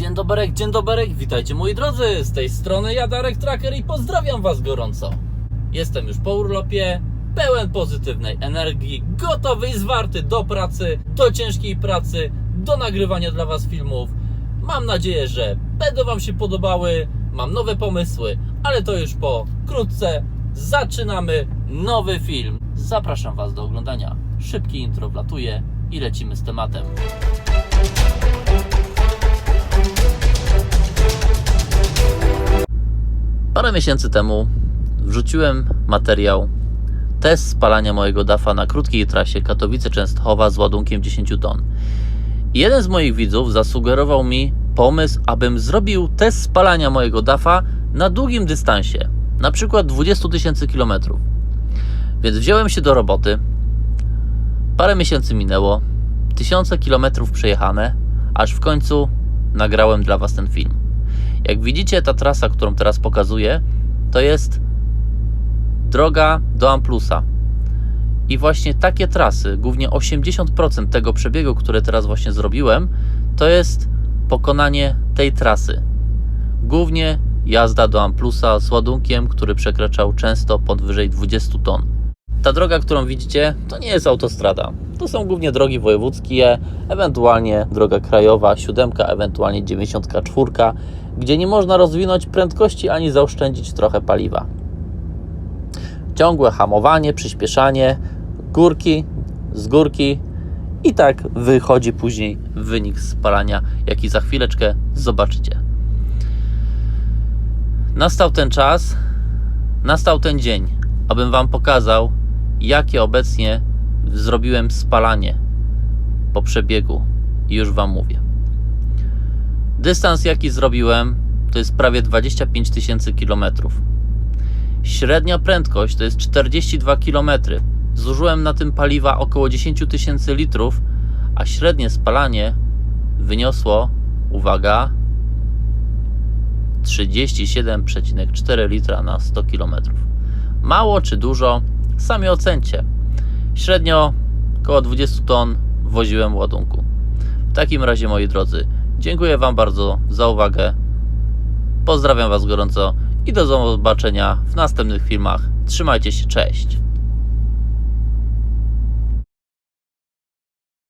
Dzień doberek, dzień doberek, witajcie moi drodzy, z tej strony ja Darek Tracker i pozdrawiam was gorąco. Jestem już po urlopie, pełen pozytywnej energii, gotowy i zwarty do pracy, do ciężkiej pracy, do nagrywania dla was filmów. Mam nadzieję, że będą wam się podobały, mam nowe pomysły, ale to już po krótce zaczynamy nowy film. Zapraszam was do oglądania. Szybkie intro wlatuje i lecimy z tematem. Parę miesięcy temu wrzuciłem materiał test spalania mojego DAFA na krótkiej trasie Katowice-Częstochowa z ładunkiem 10 ton. I jeden z moich widzów zasugerował mi pomysł, abym zrobił test spalania mojego DAFA na długim dystansie, na przykład 20 tysięcy kilometrów. Więc wziąłem się do roboty. Parę miesięcy minęło, tysiące kilometrów przejechane, aż w końcu nagrałem dla Was ten film. Jak widzicie, ta trasa, którą teraz pokazuję, to jest droga do Amplusa. I właśnie takie trasy, głównie 80% tego przebiegu, który teraz właśnie zrobiłem, to jest pokonanie tej trasy. Głównie jazda do Amplusa z ładunkiem, który przekraczał często powyżej 20 ton. Ta droga, którą widzicie, to nie jest autostrada. To są głównie drogi wojewódzkie, ewentualnie droga krajowa, siódemka, ewentualnie 94, gdzie nie można rozwinąć prędkości ani zaoszczędzić trochę paliwa. Ciągłe hamowanie, przyspieszanie, górki, z górki i tak wychodzi później wynik spalania, jaki za chwileczkę zobaczycie. Nastał ten czas, nastał ten dzień, abym Wam pokazał, jakie obecnie zrobiłem spalanie po przebiegu. Już Wam mówię. Dystans, jaki zrobiłem, to jest prawie 25 tysięcy kilometrów. Średnia prędkość to jest 42 km. Zużyłem na tym paliwa około 10 tysięcy litrów, a średnie spalanie wyniosło, uwaga, 37,4 litra na 100 km. Mało czy dużo? Sami ocencie. Średnio około 20 ton woziłem ładunku. W takim razie, moi drodzy, dziękuję Wam bardzo za uwagę. Pozdrawiam Was gorąco i do zobaczenia w następnych filmach. Trzymajcie się, cześć.